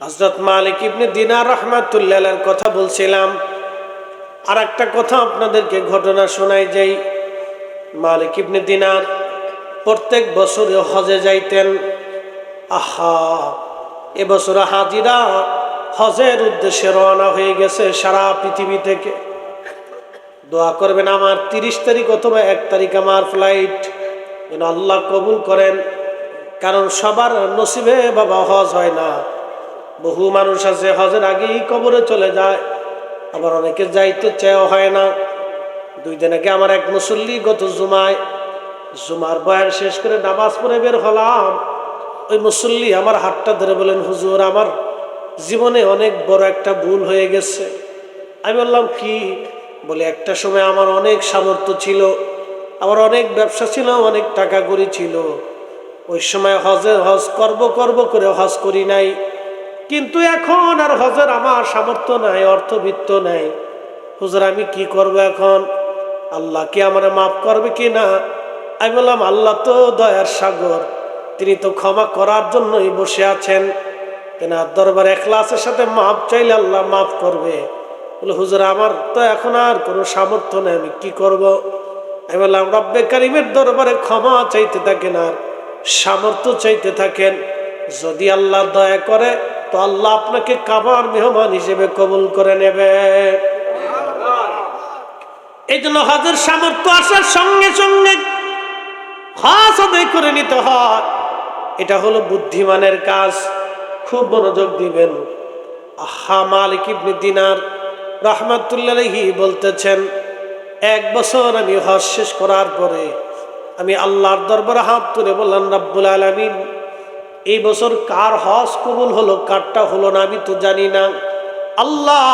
হজরত মালিক ইবনে দিনার রহমাতুল্লাহ কথা বলছিলাম। আর একটা কথা আপনাদেরকে ঘটনা শোনাই যাই। মালিক ইবনে দিনার প্রত্যেক বছরে হজে যাইতেন। আহা এবছর হাজিরা হজের উদ্দেশ্যে রওনা হয়ে গেছে সারা পৃথিবী থেকে। দোয়া করবেন আমার তিরিশ তারিখ অথবা এক তারিখ আমার ফ্লাইট। আল্লাহ কবুল করেন, কারণ সবার নসিবে বাবা হজ হয় না। বহু মানুষ আছে, হজের আগেই কবরে চলে যায়। আবার অনেকে যাইতে চেয়েও হয় না। দুই দিন আগে আমার এক মুসল্লি গত জুমায় জুমার বয়ান শেষ করে নামাজ পড়ে বের হলাম। ওই মুসল্লি আমার হাতটা ধরে বলেন হুজুর, আমার জীবনে অনেক বড় একটা ভুল হয়ে গেছে। আমি বললাম, কি? বলে, একটা সময় আমার অনেক সামর্থ্য ছিল। আমার অনেক ব্যবসা ছিল, অনেক টাকা করি ছিল। ওই সময় হজে হজ করব করব করে হজ করি নাই। কিন্তু এখন আর হজের আমার সামর্থ্য নাই, অর্থবিত্ত নাই। হুজুর, আমি কি করব এখন? আল্লাহ কি আমার মাফ করবে কি না? আমি বললাম, আল্লাহ তো দয়ার সাগর, তিনি তো ক্ষমা করার জন্যই বসে আছেন। তেনার দরবার এখলাসের সাথে মাফ চাইলে আল্লাহ মাফ করবে। বলে, হুজুর, আমার তো এখন আর কোনো সামর্থ্য নেই, আমি কি করব? আমি বললাম, রব্বে কারিমের দরবারে ক্ষমা চাইতে থাকেন আর সামর্থ্য চাইতে থাকেন। যদি আল্লাহ দয়া করে তো আল্লাহ আপনাকে কাবার মেহমান হিসেবে কবুল করে নেবে। এই জন্য হজের সামর্থ্য আসার সঙ্গে সঙ্গে করে নিতে হয়। এটা হলো বুদ্ধিমানের কাজ। খুব মনোযোগ দিবেন। বলতেছেন, এক বছর আমি হজ শেষ করার পরে আমি আল্লাহর দরবারে হাত তুলে বললাম, রাব্বুল আলমিন এই বছর কার হজ কবুল হলো, কারটা হলো না আমি তো জানি না। আল্লাহ,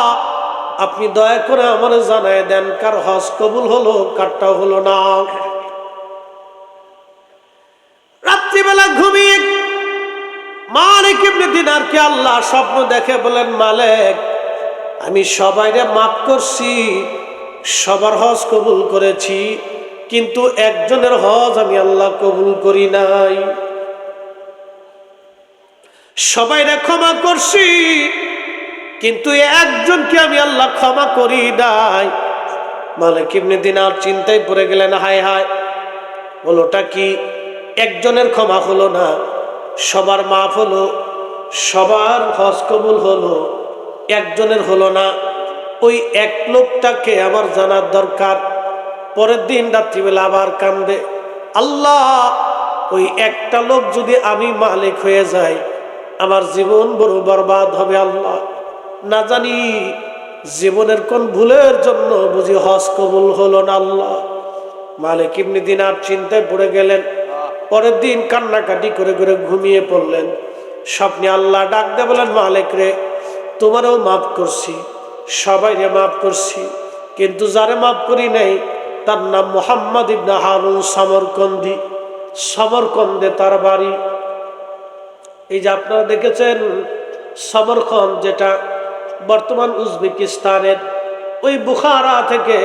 আপনি দয়া করে আমার জানায় দেন কার হজ কবুল হলো, কারটা হলো না। রাত্রিবেলা ঘুমিয়ে মালিক ইবনে দিনারকে আল্লাহ স্বপ্ন দেখে বলেন, মালিক, আমি সবাইরে মাফ করছি, সবার হজ কবুল করেছি, কিন্তু একজনের হজ আমি আল্লাহ কবুল করি নাই। সবাইরে ক্ষমা করছি, কিন্তু একজনকে আমি আল্লাহ ক্ষমা করি নাই। মালিক ইবনে দিনার চিন্তায় পড়ে গেলেন, হায় হায়, হলোটা কি? একজনের ক্ষমা হলো না, সবার মাফ হলো, সবার হজ কবুল হলো, একজনের হলো না। ওই এক লোকটাকে আমার জানার দরকার, পরের দিন রাত্রিবেলা আবার কান্দে। আল্লাহ, ওই একটা লোক যদি আমি মালিক হয়ে যাই আমার জীবন বড় বরবাদ হবে আল্লাহ। না জানি জীবনের কোন ভুলের জন্য বুঝি হজ কবুল হলো না আল্লাহ। মালিক ইবনি দিনার চিন্তায় পড়ে গেলেন। পরের দিন কান্নাকাটি করে করে ঘুমিয়ে পড়লেন। স্বপ্নে আল্লাহ ডাক দে বলেন মালিক রে, তোমারও মাফ করছি সবাইরে মাফ করছি। কিন্তু যারে মাফ করি নাই, তার নাম মোহাম্মদ ইবনা হারুন সমরকন্দি। সমরকন্দে তার বাড়ি। এই যে আপনারা দেখেছেন সমরখন যেটা বর্তমান উজবেকিস্তানের ওই বুখারা থেকে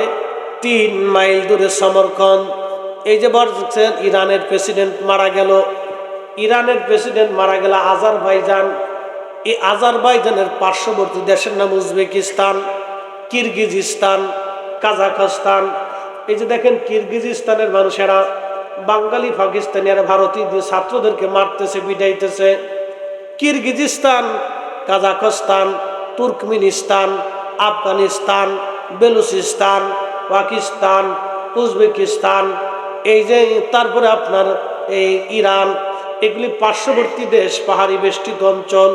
তিন মাইল দূরে সমরখন এই যে বলছেন ইরানের প্রেসিডেন্ট মারা গেল। ইরানের প্রেসিডেন্ট মারা গেল আজারবাইজান। এই আজারবাইজানের পার্শ্ববর্তী দেশের নাম উজবেকিস্তান, কিরগিজিস্তান, কাজাখস্তান। এই যে দেখেন কিরগিজিস্তানের মানুষেরা বাঙালি পাকিস্তানি আর ভারতীয় ছাত্রদেরকে মারতেছে, বিদাইতেছে, Kyrgyzstan, Kazakhstan, Turkmenistan, Afghanistan, Balochistan, Pakistan, Uzbekistan, এই যে তারপরে আপনার এই ইরান, এগুলি পার্শ্ববর্তী দেশ, পাহাড়ি বেষ্টিত অঞ্চল,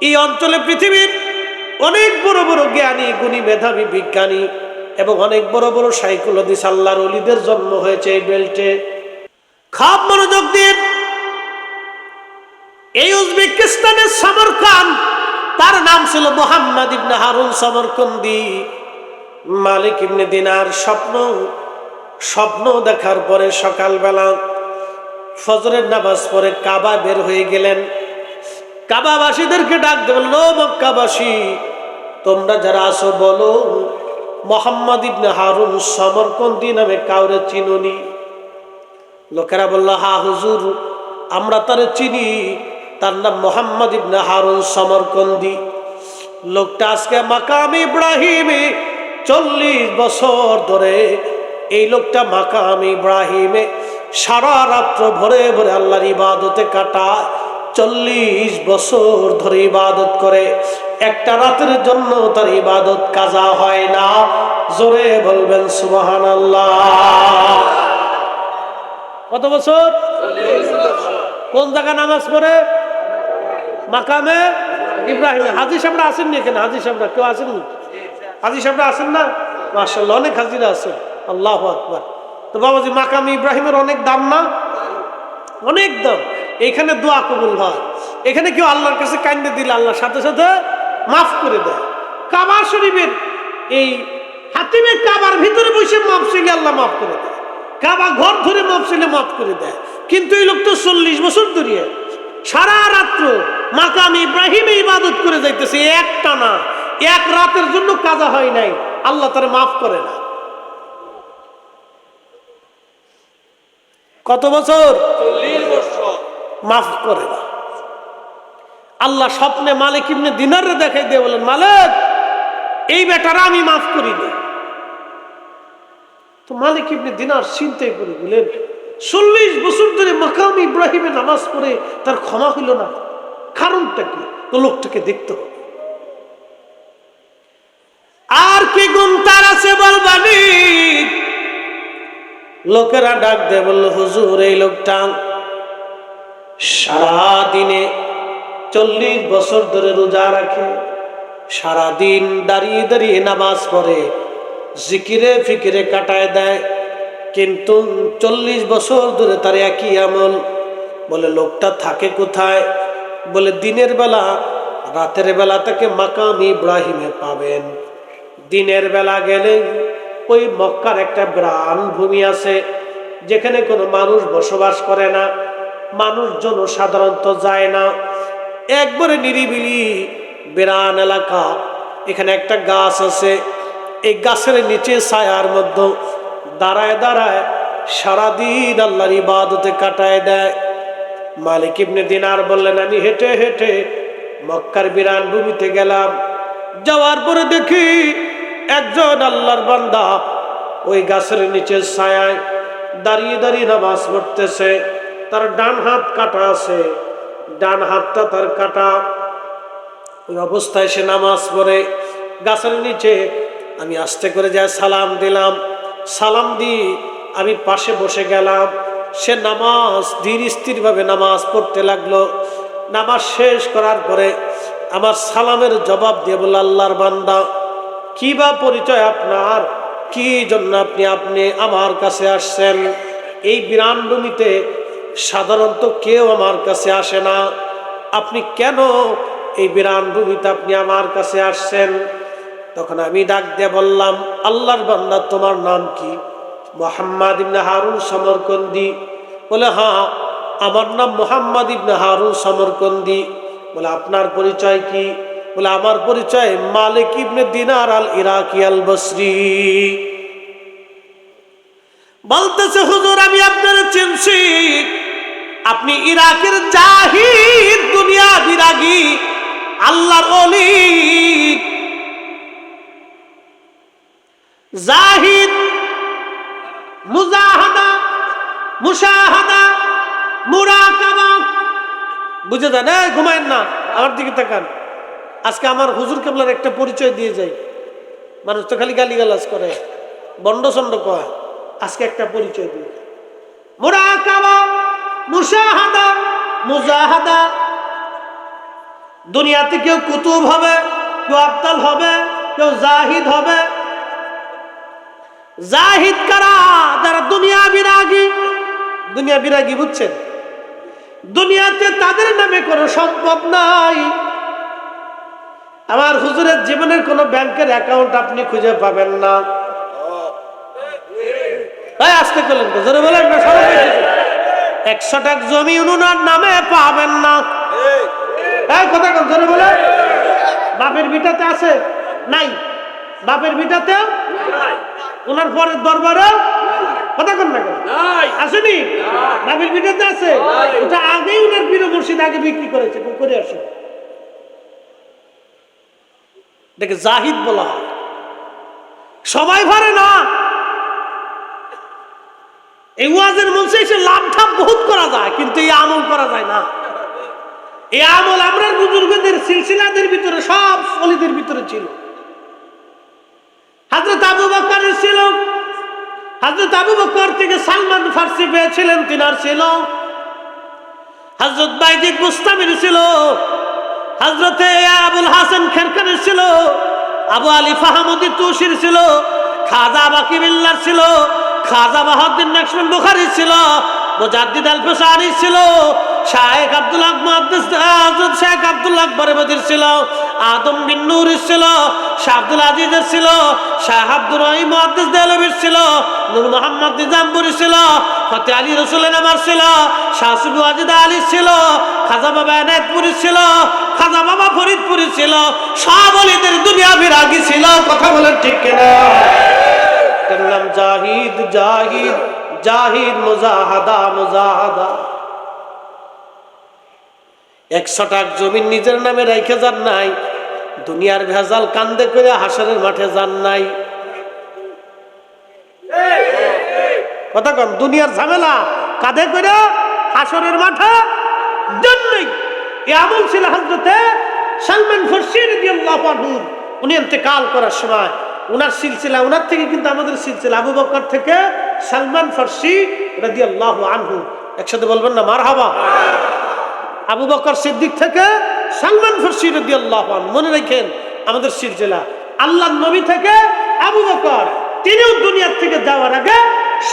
এই অঞ্চলে পৃথিবীর অনেক বড় বড় জ্ঞানী, গুণী, মেধাবী, বিজ্ঞানী এবং অনেক বড় বড় সাইকোলজি সাল্লার অলিদের জন্ম হয়েছে এই বেল্টে। খাপ মনোযোগ দিন এই উজবেকিস্তানের সমরখান তার নাম ছিল মোহাম্মদ ইবনে হারুন সমরকন্দি। মালিক ইবনে দিনার স্বপ্ন স্বপ্ন দেখার পরে সকালবেলা ফজরের নামাজ পরে কাবা বের হয়ে গেলেন। কাবাবাসীদেরকে ডাক দেবেন লো মক্কাবাসী, তোমরা যারা আসো বলো, মোহাম্মদ ইবনে হারুন সমরকন্দি নামে কাউরে চিনুনি। লোকেরা বলল, হা হুজুর, আমরা তারে চিনি। তার নাম মোহাম্মদ ইবনে হারুন সমরকন্দি। লোকটা আজকে মাকাম ইব্রাহিমে চল্লিশ বছর ধরে। এই লোকটা মাকাম ইব্রাহিমে সারা রাত্র ভরে ভরে আল্লাহর ইবাদতে কাটায়। চল্লিশ বছর ধরে ইবাদত করে। একটা রাতের জন্য তার ইবাদত কাজা হয় না। জোরে বলবেন সুবাহান আল্লাহ কত বছর? কোন জায়গায় নামাজ পড়ে? মাকামে? ইব্রাহিম। হাজি সাহেবরা আসেননি এখানে? হাজি সাহেবরা কেউ আসেননি হাজি সাহেবরা আসেন না? মার্শাল্লাহ অনেক হাজিরা আছেন আল্লাহ আকবার। তো বাবাজি, মাকামে, ইব্রাহিমের অনেক দাম না? অনেক দাম। এখানে দোয়া কবুল হয়। এখানে কেউ আল্লাহর কাছে কান্দে দিলে আল্লাহর সাথে সাথে মাফ করে দেয়। কাবার শরীফের এই হাতিমের কাবার ভিতরে বসে মাফ চাইলে আল্লাহ মাফ করে দেয়। কাবা ঘর ধরে মাফ চাইলে মাফ করে দেয়। কিন্তু এই লোক তো চল্লিশ বছর ধরিয়ে সারা রাত্র মাকাম ইব্রাহিমে ইবাদত করে যাইতেছে একটা না। এক রাতের জন্য কাজা হয় নাই আল্লাহ তারা মাফ করে না। কত বছর? মাফ করে না। আল্লাহ স্বপ্নে মালিক ইবনে দিনারে দেখাই দিয়ে বলেন মালিক এই বেটারা আমি মাফ করিনি। তো মালিক ইবনে দিনার চিন্তাই করে দিলেন চল্লিশ বছর ধরে মাকাম ইব্রাহিমে নামাজ পড়ে তার ক্ষমা হইল না। কারণটা কি? তো লোকটাকে দেখতে হবে। আর কি গুণ তার আছে বলবানি লোকেরা ডাক দেয়, বলল, হুজুর, এই লোকটা সারাদিনে চল্লিশ বছর ধরে রোজা রাখে, সারাদিন দাঁড়িয়ে দাঁড়িয়ে নামাজ পড়ে জিকিরে ফিকিরে কাটায় দেয়। কিন্তু চল্লিশ বছর ধরে তার একই আমল। বলে, লোকটা থাকে কোথায়? বলে, দিনের বেলা, রাতের বেলা তাকে মাকাম ইব্রাহিমে পাবেন। দিনের বেলা গেলে ওই মক্কার একটা গ্রাম ভূমি আছে, যেখানে কোনো মানুষ বসবাস করে না। মানুষজন সাধারণত যায় না। একবারে নিরিবিলি বেড়ান এলাকা। এখানে একটা গাছ আছে এই গাছের নিচে ছায়ার মধ্যে দাঁড়ায় দাঁড়ায় সারাদিন আল্লাহর ইবাদতে কাটায় দেয়। মালিক ইবনে দিনার বললেন, আমি হেঁটে হেঁটে মক্কার বিরান ভূমিতে গেলাম। যাওয়ার পরে দেখি একজন আল্লাহর বান্দা ওই গাছের নিচে ছায়ায় দাঁড়িয়ে দাঁড়িয়ে নামাজ পড়তেছে। তার ডান হাত কাটা আছে। ডান হাতটা তার কাটা। ওই অবস্থায় সে নামাজ পড়ে। গাছের নিচে আমি আস্তে করে যাই সালাম দিলাম। সালাম দিয়ে আমি পাশে বসে গেলাম। সে নামাজ ধীর স্থিরভাবে নামাজ পড়তে লাগল। নামাজ শেষ করার পরে আমার সালামের জবাব দিয়ে বলল, আল্লাহর বান্দা, কি বা পরিচয় আপনার? কি জন্য আপনি আপনি আমার কাছে আসছেন? এই বিরান ভূমিতে সাধারণত কেউ আমার কাছে আসে না। আপনি কেন এই বিরান ভূমিতে আপনি আমার কাছে আসছেন? তখন আমি ডাক দিয়ে বললাম, আল্লাহর বান্দা, তোমার নাম কি? মোহাম্মদ ইবনে হারুন সমরকন্দি। বলে হ্যাঁ আমার নাম মোহাম্মদ ইবনে হারুন সমরকন্দি। বলে, আপনার পরিচয় কি? বলে, আমার পরিচয় মালিক ইবনে দিনার আল ইরাকি আল বসরি। বলতেছে, হুজুর, আমি আপনার চিনছি। আপনি ইরাকের জাহিদ দুনিয়া বিরাগী, আল্লাহর অলি জাহিদ, মুজাহাদা, মুশাহাদা, মুরাকাবা। বুঝে দেন এই, ঘুমায়েন না, আমার দিকে তাকান। আজকে আমার হুজুর কেবলার একটা পরিচয় দিয়ে যাই। মানুষ তো খালি গালিগালাজ করে বন্ড চন্ড কয়। আজকে একটা পরিচয় দিয়ে মুরাকাবা, মুশাহাদা, মুজাহাদা। দুনিয়াতে কেউ কুতুব হবে, কেউ আবতাল হবে, কেউ জাহিদ হবে। জাহিদ কারা? যারা দুনিয়া বিরাগী। দুনিয়া বিরাগী বুঝছেন? দুনিয়াতে তাদের নামে কোনো সম্ভব নাই। আমার হুজুরের জীবনের কোনো ব্যাংকের অ্যাকাউন্ট আপনি খুঁজে পাবেন না। আসতে করলেন জোরে বলেন একশো টাক জমি উনুনার নামে পাবেন না। কথা কন, জোরে বলে বাপের বিটাতে আছে? নাই। বাপের বিটাতে ওনার পরের দরবারে কথা কন না কেন? নাই। আসেনি? নাবিল ভিডিওতে আছে? ওটা আগেই উনার পীর মুর্শিদ আগে বিক্রি করেছে। করে আসো? দেখে জাহিদ বলা হয়। সবাই ভরে না। এই ওয়াজের মঞ্চে এসে লাভ ঠাপ বহুত করা যায় কিন্তু এই আমল করা যায় না। এই আমল আমরা বুজুর্গদের সিলসিলাদের ভিতরে সব ফলিদের ভিতরে ছিল। বকরের ছিল। হাজরত আবু বকর থেকে সালমান ফার্সি পেয়েছিলেন, তিনার ছিল। হজরত বাইজিদ মুস্তামির ছিল। হজরতে আবুল হাসান খেরকানের ছিল। আবু আলী ফাহামুদ্দিন তুষির ছিল। খাজা বাকি বিল্লার ছিল। খাজা বাহাউদ্দিন নাকসমান বুখারি ছিল। মুজাদ্দিদ আল ফেসারি ছিল। শাহেখ আব্দুল হযরত শেখ আব্দুল আকবর বদির ছিল। আদম বিন নূর ছিল, শাহ আব্দুল আজিজের ছিল, শাহ আব্দুর রহিম মুহাদ্দিস দেহলভির ছিল, নূর মোহাম্মদ নিজামপুরি ছিল, ফতে আলী রসুলের আমার ছিল, শাহ সুবু আজিদ আলী ছিল, খাজা বাবা এনায়তপুরি ছিল, খাজা বাবা ফরিদপুরি ছিল, সব অলিদের দুনিয়া বিরাগী ছিল কথা বলেন ঠিক কিনা? জাহিদ জাহিদ জাহিদ, মুজাহাদা মুজাহাদা। একশো টাক জমিন নিজের নামে রেখে যান নাই। দুনিয়ার ভেজাল কান্দে করে হাসরের মাঠে যান নাই। কথা দুনিয়ার ঝামেলা কাঁধে করে হাসরের মাঠে জন্যই এ আমল ছিল হজরতে সালমান ফরসির উনি ইন্তেকাল করার সময় উনার সিলসিলা, উনার থেকে কিন্তু আমাদের সিলসিলা আবু বকর থেকে সালমান ফার্সি রাদি আল্লাহ আনহু। একসাথে বলবেন না মার হাবা আবু বকর সিদ্দিক থেকে সালমান ফার্সি আল্লাহ মনে রাখেন আমাদের সিলসিলা আল্লাহ নবী থেকে আবু বকর, তিনিও দুনিয়ার থেকে যাওয়ার আগে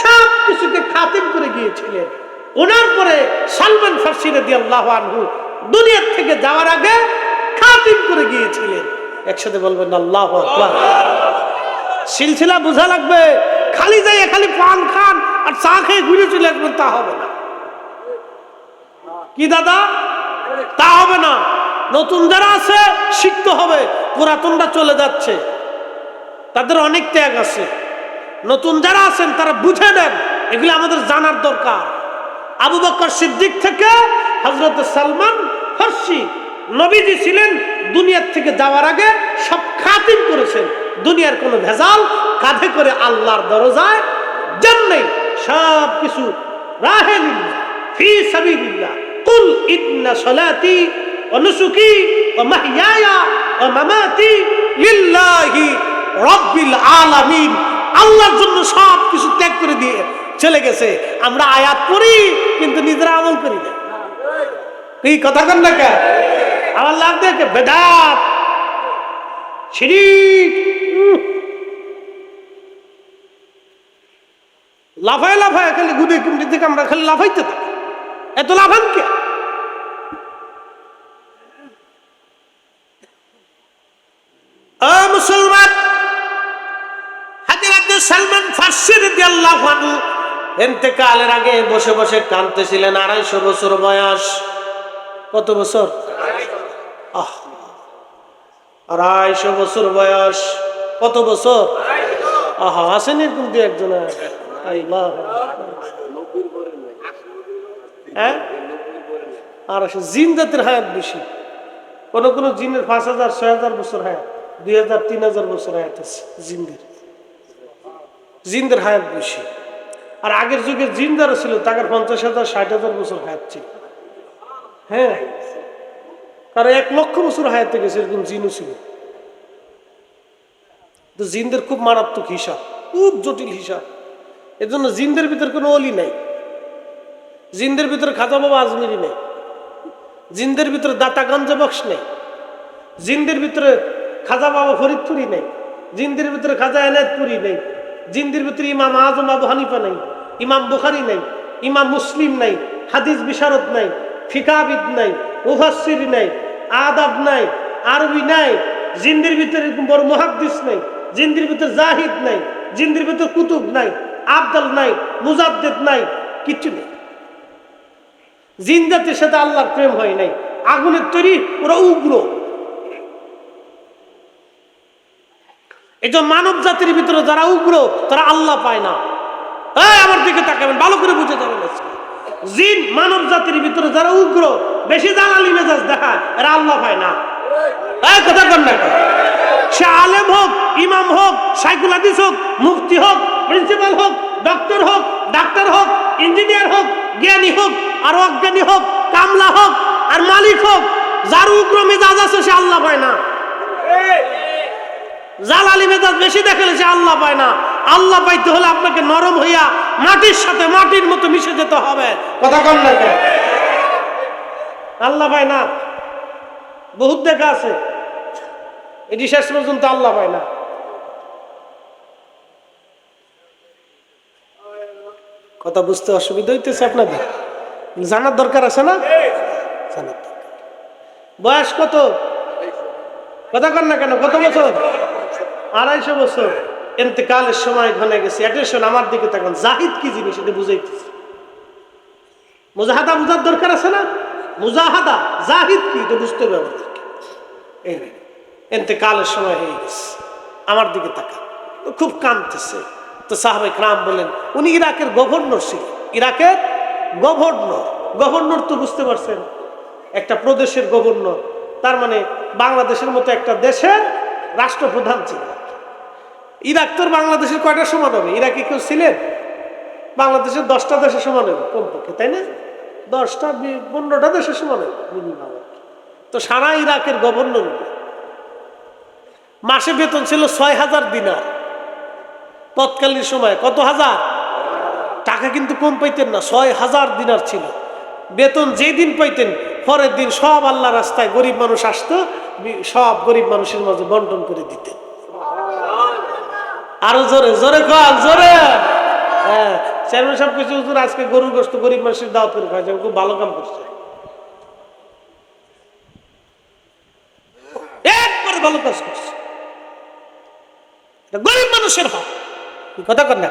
সব কিছুকে খাতিম করে গিয়েছিলেন। ওনার পরে সালমান ফার্সি রাদি আল্লাহ আনহু দুনিয়ার থেকে যাওয়ার আগে খাতিম করে গিয়েছিলেন। একসাথে বলবেন, আল্লাহ আকবার। সিলসিলা বোঝা লাগবে, খালি যাইয়ে খালি পান খান আর চা খেয়ে ঘুরে চলে আসবেন, তা হবে না। কি দাদা? তা হবে না। নতুন যারা আছে, শিখতে হবে। পুরাতনটা চলে যাচ্ছে। তাদের অনেক ত্যাগ আছে। নতুন যারা আছেন, তারা বুঝে নেন, এগুলো আমাদের জানার দরকার। আবু বকর সিদ্দিক থেকে হজরত সালমান ফর্সি নবীজি ছিলেন, দুনিয়ার থেকে যাওয়ার আগে সব খাতিম করেছেন। দুনিয়ার কোনো ভেজাল কাঁধে করে আল্লাহর দরজায় যান নেই। সব কিছু রাহেলিল্লাহ ফি সাবিলিল্লাহ। কুল ইন্না সলাতি ও নুসুকি ও মাহিয়ায়া ও আল্লাহর জন্য সব কিছু ত্যাগ করে দিয়ে চলে গেছে। আমরা আয়াত পড়ি, কিন্তু নিজেরা আমল করি না। এই কথা কন না কে আমার লাভ দেখে বেদাত। লাফায় লাফায় খালি গুদে কুমড়ি থেকে আমরা খালি লাফাইতে থাকি। এত লাফান কে? মুসলমান, হাজিরাত সালমান ফার্সি ইন্তেকালের আগে বসে বসে কাঁদতেছিলেন আড়াইশো বছর বয়স। কত বছর? আহ, আড়াইশো বছর বয়স। কত বছর? আহা আসেন দু একজন আল্লাহ হ্যাঁ? আর জিন জাতের হায়াত বেশি। কোন কোন জিনের পাঁচ হাজার, ছয় হাজার বছর হায়াত, দুই হাজার, তিন হাজার বছর হায়াত আছে জিনদের। জিনদের হায়াত বেশি। আর আগের যুগে জিন যারা ছিল, তাদের পঞ্চাশ হাজার, ষাট হাজার বছর হায়াত ছিল। হ্যাঁ? তারা এক লক্ষ বছর হায়াতে গেছে এরকম জিনও ছিল। তো জিনদের খুব মারাত্মক হিসাব, খুব জটিল হিসাব। এর জন্য জিনদের ভিতরে কোনো অলি নাই। জিনদের ভিতরে খাজা বাবা আজমিরি নেই। জিনদের ভিতরে দাতা গঞ্জা বক্স নেই। জিনদের ভিতরে খাজা বাবা ফরিদপুরি নেই। জিনদের ভিতরে খাজা এনায়তপুরি নেই। জিনদের ভিতরে ইমাম আজম আবু হানিফা নেই। ইমাম বুখারি নেই। ইমাম মুসলিম নাই। হাদিস বিশারদ নাই। ফিকাবিদ নাই। মুফাসির নাই। আদাব নাই। আরবি নাই। জিন্দির ভিতরে বড় মহাদ্দিস নাই। জিন্দির ভিতরে জাহিদ নাই। জিন্দির ভিতরে কুতুব নাই। আবদাল নাই। মুজাদ্দেদ নাই। কিচ্ছু নেই। জিন জাতির সাথে আল্লাহর প্রেম হয় নাই। আগুনের তৈরি, ওরা উগ্র। এই মানব জাতির ভিতরে যারা উগ্র, তারা আল্লাহ পায় না। এই, আমার দিকে তাকাবেন, ভালো করে বুঝে যাবেন জিন মানব জাতির ভিতরে যারা উগ্র, বেশি জালালি মেজাজ দেখায়, এরা আল্লাহ পায় না। কথা কর না সে আলেম হোক, ইমাম হোক, সাইকুল হাদিস হোক, মুফতি হোক, প্রিন্সিপাল হোক, ডক্টর হোক, ডাক্তার হোক, ইঞ্জিনিয়ার হোক জ্ঞানী হোক, আর অজ্ঞানী হোক, কামলা হোক, আর মালিক হোক, যার উগ্র মেজাজ আছে সে আল্লাহ পায় না। জালালি মেজাজ বেশি দেখালে সে আল্লাহ পায় না। আল্লাহ পাইতে হলে আপনাকে নরম হইয়া মাটির সাথে মাটির মতো মিশে যেতে হবে। কথা কম না আল্লাহ পায় না। বহুত দেখা আছে। এটি শেষ পর্যন্ত আল্লাহ পায় না। কথা বুঝতে অসুবিধা হইতেছে আপনাদের? জানার দরকার আছে না? জানার দরকার। বয়স কত? কথা কর না কেন কত বছর? আড়াইশো বছর। এতেকালের সময় ঘনে গেছে। অ্যাটেনশন আমার দিকে তখন জাহিদ কি জিনিস এটা বুঝাইতেছে। মুজাহাদা বুঝার দরকার আছে না? মুজাহাদা জাহিদ কি এটা বুঝতে হবে আমাদেরকে এই এতেকালের সময় হয়ে গেছে। আমার দিকে তাকা খুব কাঁদতেছে। তো সাহাবে ক্রাম বলেন উনি ইরাকের গভর্নর ছিলেন ইরাকের গভর্নর গভর্নর তো বুঝতে পারছেন, একটা প্রদেশের গভর্নর তার মানে বাংলাদেশের মতো একটা দেশের রাষ্ট্রপ্রধান ছিলেন ইরাক তোর বাংলাদেশের কয়টা সমান হবে? ইরাকে কেউ ছিলেন? বাংলাদেশের দশটা দেশের সমান হবে, কমপক্ষে, তাই না? দশটা পনেরোটা দেশের সমান হবে তো সারা ইরাকের গভর্নর মাসে বেতন ছিল ছয় হাজার দিনার। তৎকালীন সময় কত হাজার? টাকা কিন্তু কম পাইতেন না, ছয় হাজার দিনার ছিল। বেতন যেই দিন পাইতেন, পরের দিন সব আল্লাহ রাস্তায় গরিব মানুষ আসতো সব গরিব মানুষের মাঝে বন্টন করে দিতেন। আরও জোরে জোরে কল জোরে! হ্যাঁ চেয়ারম্যান সাহেব কিছু হুজুর, আজকে গরুর গোস্ত গরিব মানুষের দাওয়াত করে খাওয়াছে খুব ভালো কাম করছে। একবারে ভালো কাজ করছে। গরিব মানুষের কি কথা কর না।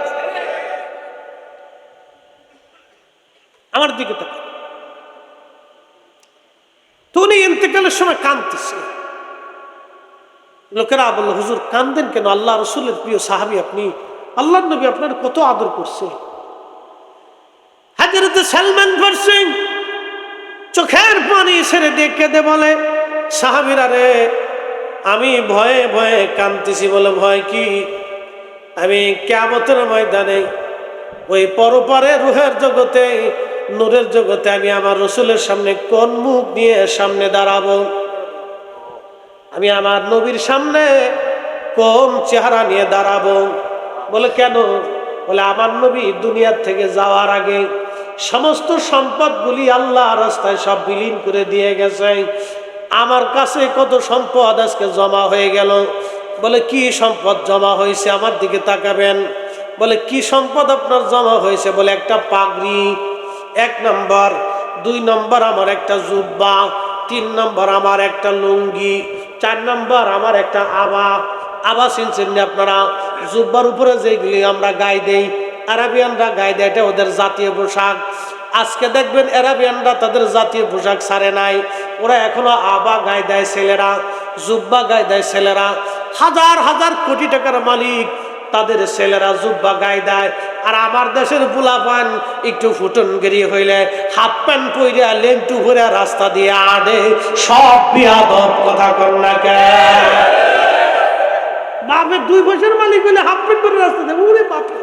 আমার দিকে তো ইন্তেকালের সময় কাঁদতেছে। লোকেরা বলল, হুজুর, কান্দেন কেন? আল্লাহ রসুলের প্রিয় সাহাবি আপনি। আল্লাহ নবী আপনার কত আদর করছে। হাজারতে সালমান ফার্সিং চোখের পানি ছেড়ে দেখে দে বলে। সাহাবিরা রে, আমি ভয়ে ভয়ে কাঁদতেছি বলে ভয় কি? আমি কেমতের ময়দানে ওই পরপারে রুহের জগতে, নূরের জগতে আমি আমার রসুলের সামনে কোন মুখ নিয়ে সামনে দাঁড়াবো? আমি আমার নবীর সামনে কোন চেহারা নিয়ে দাঁড়াবো? বলে কেন? বলে আমার নবী দুনিয়ার থেকে যাওয়ার আগে সমস্ত সম্পদগুলি আল্লাহ রাস্তায় সব বিলীন করে দিয়ে গেছে। আমার কাছে কত সম্পদ আজকে জমা হয়ে গেল? বলে, কি সম্পদ জমা হয়েছে আমার দিকে তাকাবেন? বলে, কি সম্পদ আপনার জমা হয়েছে? বলে, একটা পাগড়ি, এক নম্বর, দুই নম্বর আমার একটা জুব্বা, তিন নম্বর আমার একটা লুঙ্গি, চার নম্বর আমার একটা আবা। আবা চিনছেন আপনারা? জুব্বার উপরে যেগুলি আমরা গায়ে দেই, আরাবিয়ানরা গায়ে দেয়, এটা ওদের জাতীয় পোশাক। আজকে দেখবেন আরাবিয়ানরা তাদের জাতীয় পোশাক ছাড়ে নাই। ওরা এখনও আবা গায়ে দেয় ছেলেরা, জুব্বা গায়ে দেয় ছেলেরা, হাজার হাজার কোটি টাকার মালিক তাদের ছেলেরা জুব্বা গায়ে দেয় আর আমার দেশের পোলাপান একটু ফুটনগিরি হইলে, হাফ প্যান্ট পইরা, লেন্টু ভরে রাস্তা দিয়ে আডে, সব বিয়াদব কথা কর না বাপের দুই বছর মালিক হইলে হাফ প্যান্ট পরে রাস্তা দেবে উরে বাপরে। বাপ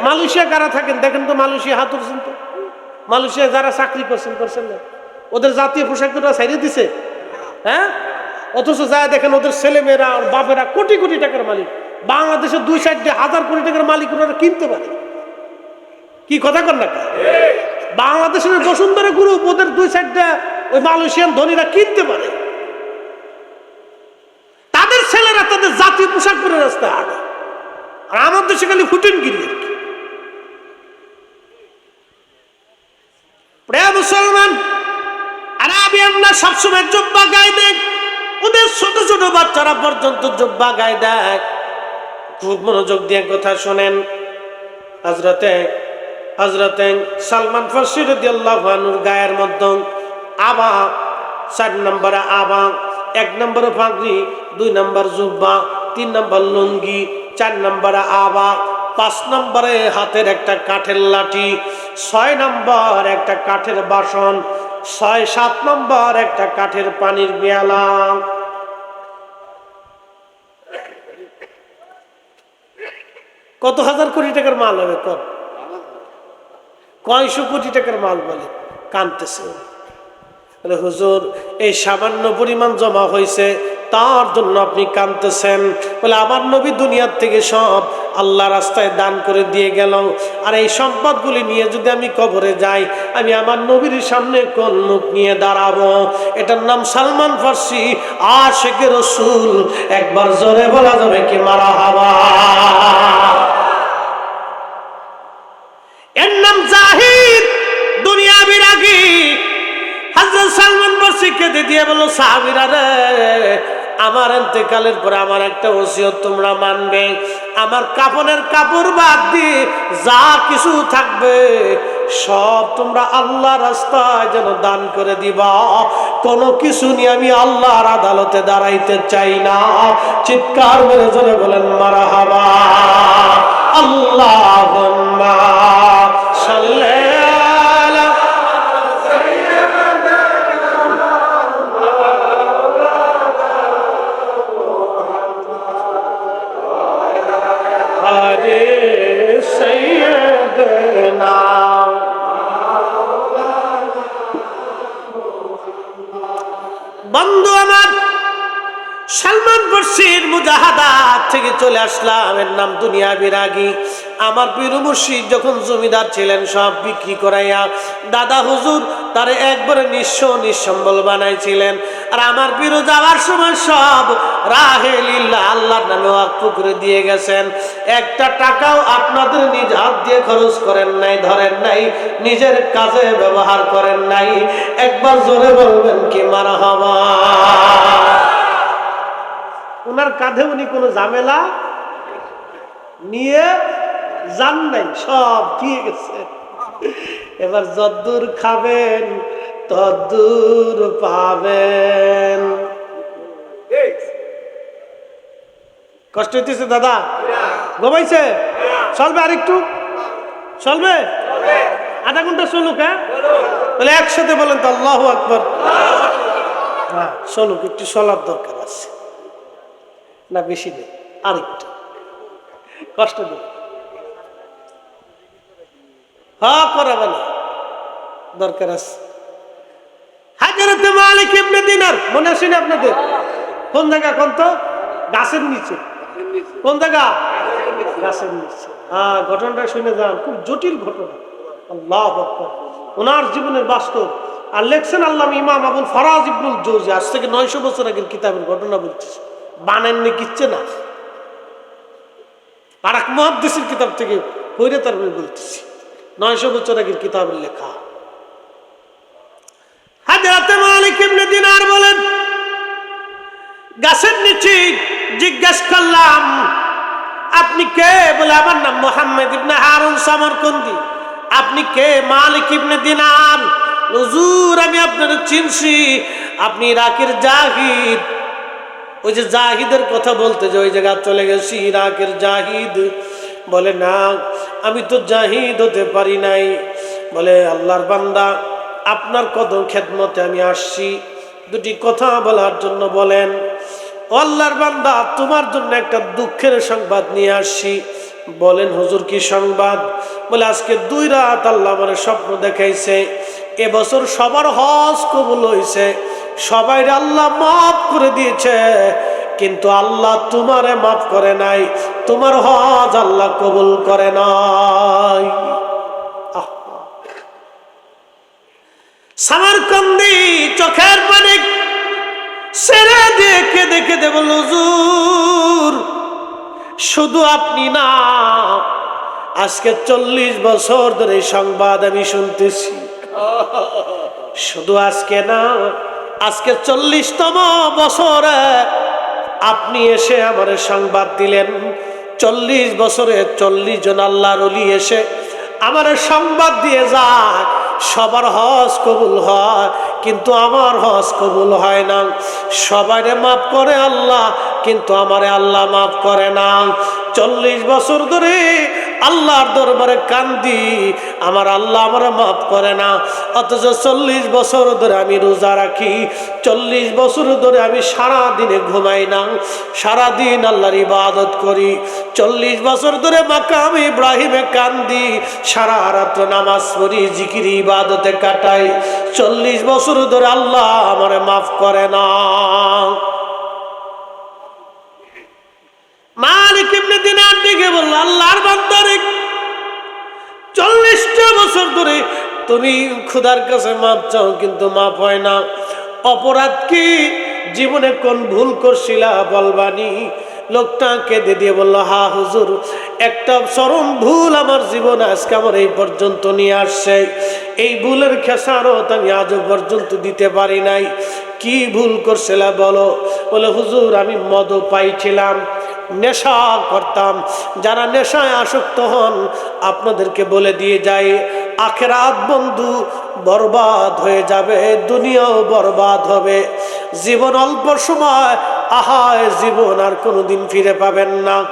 মালয়েশিয়া কারা থাকেন? দেখেন তো মালয়েশিয়া হাত উঠছেন তো। মালয়েশিয়া যারা চাকরি করছেন করছেন না। ওদের জাতীয় পোশাক ওরা ছাড়িয়ে দিছে। হ্যাঁ? অথচ যায় দেখেন ওদের ছেলেমেয়েরা আর বাপেরা কোটি কোটি টাকার মালিক। বাংলাদেশের দুই সাইডে হাজার কোটি টাকার মালিক ওরা কিনতে পারে। কি কথা কর না? বাংলাদেশের বসুন্ধরা গ্রুপ ওদের দুই সাইডটা ওই মালয়েশিয়ান ধনীরা কিনতে পারে। তাদের ছেলেরা তাদের জাতীয় পোশাক পরে রাস্তায় হাঁটে। আর আমার দেশে খালি ফুটেন গিরি আর কি না, সবসময় জব্বা গায়ে দেয় ওদের ছোট ছোট বাচ্চারা পর্যন্ত জব্বা গায়ে দেয়। খুব মনোযোগ দিয়ে কথা শোনেন। হজরতে হজরতে সালমান ফার্সি রদিয়াল্লাহ আনুর গায়ের মধ্যে আবা, চার নম্বরে আবা, এক নম্বরে ফাঁকরি দুই নম্বর জুব্বা, তিন নম্বর লুঙ্গি, চার নম্বরে আবা, পাঁচ নম্বরে হাতের একটা কাঠের লাঠি, ছয় নম্বর একটা কাঠের বাসন ছয় সাত নম্বর একটা কাঠের পানির পেয়ালা কত হাজার কোটি টাকার মাল হবে কর? কয়শো কোটি টাকার মাল বলে, কানতেছে হুজুর, এই সামান্য পরিমাণ জমা হয়েছে তার জন্য আপনি কানতেছেন। বলে, আমার নবী দুনিয়ার থেকে সব আল্লাহ রাস্তায় দান করে দিয়ে গেল। আর এই সম্পদগুলি নিয়ে যদি আমি কবরে যাই, আমি আমার নবীর সামনে কোন মুখ নিয়ে দাঁড়াবো? এটার নাম সালমান ফার্সি। আশেকের রসুল, একবার জোরে বলা যাবে কি মারা হাওয়া এর নাম জাহিদ দুনিয়া বিরাগী হাজরত সালমান বর্ষি কেঁদে দিয়ে বলল, সাহাবিরা রে আমার এতেকালের পরে আমার একটা ওসিয়ত তোমরা মানবে। আমার কাপনের কাপড় বাদ দিয়ে যা কিছু থাকবে, সব তোমরা আল্লাহ রাস্তায় যেন দান করে দিবা। কোনো কিছু নিয়ে আমি আল্লাহর আদালতে দাঁড়াইতে চাই না। চিৎকার মেরে জোরে বলেন মারা হাবা আল্লাহ সাল্লাল্লাহু বন্ধু আমার সালমান বর্ষির মুজাহাদা থেকে চলে আসলাম। এর নাম দুনিয়া বিরাগী। আমার পীর মুর্শিদ যখন জমিদার ছিলেন, সব বিক্রি করাইয়া দাদা হুজুর তার একবারে নিঃস্ব নিঃসম্বল বানাইছিলেন। আর আমার পীর যাওয়ার সময় সব রাহেলিল্লাহ আল্লাহর নামে ওয়াক্ফ করে দিয়ে গেছেন। একটা টাকাও আপনাদের নিজ হাত দিয়ে খরচ করেন নাই, ধরেন নাই, নিজের কাজে ব্যবহার করেন নাই। একবার জোরে বলবেন, কি মারা হবা ওনার কাঁধে উনি কোনো ঝামেলা নিয়ে যান নাই সব দিয়ে গেছে। এবার যদ্দূর খাবেন তদ্দূর পাবেন। কষ্ট হইতেছে দাদা? ঘুমাইছে? চলবে আরেকটু? চলবে? আধা ঘণ্টা চলুক হ্যাঁ? বলে একসাথে বলেন তো আল্লাহ আকবর। হ্যাঁ চলুক একটু চলার দরকার আছে। না বেশি নেই আরেকটু। কষ্ট নেই। হ্যাঁ করাবে না। দরকার আছে। হাজারতে মালিক ইবনে দিনার, মনে আসেনি আপনাদের? কোন জায়গা কোন তো? গাছের নিচে। কোন জায়গা? গাছের নিচে। হ্যাঁ ঘটনাটা শুনে যান, খুব জটিল ঘটনা। আল্লাহ ওনার জীবনের বাস্তব। আর লেখছেন আল্লাহ ইমাম আবুল ফরাজ ইবনুল জৌজি, আজ থেকে নয়শো বছর আগের কিতাবের ঘটনা বলতেছে বানাননি কিচ্ছে না। আর এক মহাদ্দেশের কিতাব থেকে হইরে তার বলতেছি। নয়শো বছর আগের কিতাবের লেখা। হাজরাতে মালিক বলেন, গাছের নিচে জিজ্ঞাসা করলাম, আপনি কে? বলে, আমার নাম মোহাম্মদ ইবনে হারুন সামরকন্দি। আপনি কে? মালিক ইবনে দিনার। হুজুর, আমি আপনার চিনছি। আপনি ইরাকের জাহিদ। ওই যে জাহিদের কথা বলতে যে ওই জায়গা চলে গেছি, ইরাকের জাহিদ। বলে, না আমি তো জাহিদ হতে পারি নাই। বলে, আল্লাহর বান্দা, আপনার কদম খেদমতে আমি আসছি। দুটি কথা বলার জন্য বলেন আল্লাহর বান্দা, তোমার জন্য একটা দুঃখের সংবাদ নিয়ে আসছি। বলেন, হুজুর, কি সংবাদ? বলে, আজকে দুই রাত আল্লাহ আমার স্বপ্ন দেখাইছে। এবছর সবার হজ কবুল হয়েছে সবাই আল্লাহ মাফ করে দিয়েছে। কিন্তু আল্লাহ তোমারে মাফ করে নাই। তোমার হজ আল্লাহ কবুল করে নাই। সামারকন্দি চোখের পানি সেরে দেখে দেখে দেব হুজুর শুধু আপনি না, আজকে চল্লিশ বছর ধরে সংবাদ আমি শুনতেছি। শুধু আজকে না, আজকে চল্লিশতম বছরে আপনি এসে আমার সংবাদ দিলেন। চল্লিশ বছরে চল্লিশ জন আল্লাহর অলি এসে আমার সংবাদ দিয়ে যায়, সবার হজ কবুল হয়, কিন্তু আমার হজ কবুল হয় না। সবাইরে মাফ করে আল্লাহ, কিন্তু আমারে আল্লাহ মাফ করে না। চল্লিশ বছর ধরে আল্লাহর দরবারে কান্দি। আমার আল্লাহ আমার মাফ করে না। অথচ চল্লিশ বছর ধরে আমি রোজা রাখি। চল্লিশ বছর ধরে আমি সারা দিনে ঘুমাই না। সারা দিন আল্লাহর ইবাদত করি। চল্লিশ বছর ধরে মাকাম ইব্রাহিমে কান্দি। সারা রাত্র নামাজ পড়ি, জিকির, ইবাদতে কাটাই। চল্লিশ বছর ধরে আল্লাহ আমার মাফ করে না। মালিক ইবনে দিনার বলল, আল্লাহর বান্দারে, চল্লিশটা বছর ধরে তুমি কাছে মাপ চাও, কিন্তু মাপ হয় না। অপরাধ কি? জীবনে কোন ভুল করছিলা বলবানি? লোকটা কেঁদে দিয়ে বলল, হা হুজুর, একটা চরম ভুল আমার জীবন আজকে আমার এই পর্যন্ত নিয়ে আসছে। এই ভুলের খেসারত আমি আজও পর্যন্ত দিতে পারি নাই। কি ভুল করছিলা বলো? বলে, হুজুর, আমি মদ পাইছিলাম। নেশা করতাম। যারা নেশায় আসক্ত হন, আপনাদেরকে বলে দিয়ে যায় আখেরাত বন্ধু বরবাদ হয়ে যাবে, দুনিয়াও বরবাদ হবে। জীবন অল্প সময়, আহায় জীবন আর কোনোদিন ফিরে পাবেন না।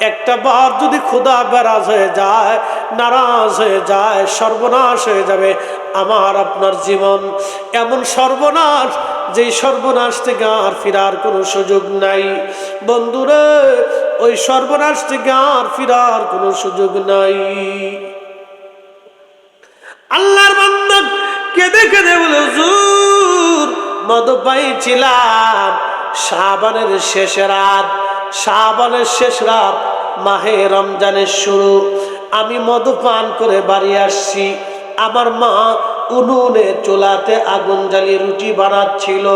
একটা বার যদি ক্ষুদা বেরাজ হয়ে যায়, নারাজ হয়ে যায়, সর্বনাশ হয়ে যাবে আমার আপনার জীবন। এমন সর্বনাশ যেই সর্বনাশ থেকে আর ফিরার কোনো সুযোগ নাই। বন্ধুরে, ওই সর্বনাশ থেকে আর ফিরার কোনো সুযোগ নাই। আল্লাহর বান্দা কেঁদে কেঁদে বলে, হুজুর, মদ পাইছিলাম। শাবানের শেষ রাত, শাবানের শেষ রাত, মাহে রমজানের শুরু। আমি মদ পান করে বাড়ি আসছি। আমার মা উনুনে চুলাতে আগুন জ্বালিয়ে রুটি বানাচ্ছিল।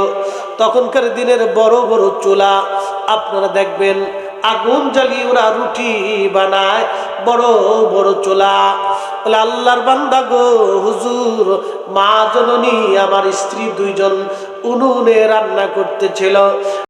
তখনকার দিনের বড় বড় চুলা, আপনারা দেখবেন আগুন জ্বালিয়ে ওরা রুটি বানায়, বড় বড় চুলা। আল্লাহর বান্দা গো, হুজুর, মা জননী, আমার স্ত্রী দুইজন উনুনে রান্না করতেছিল।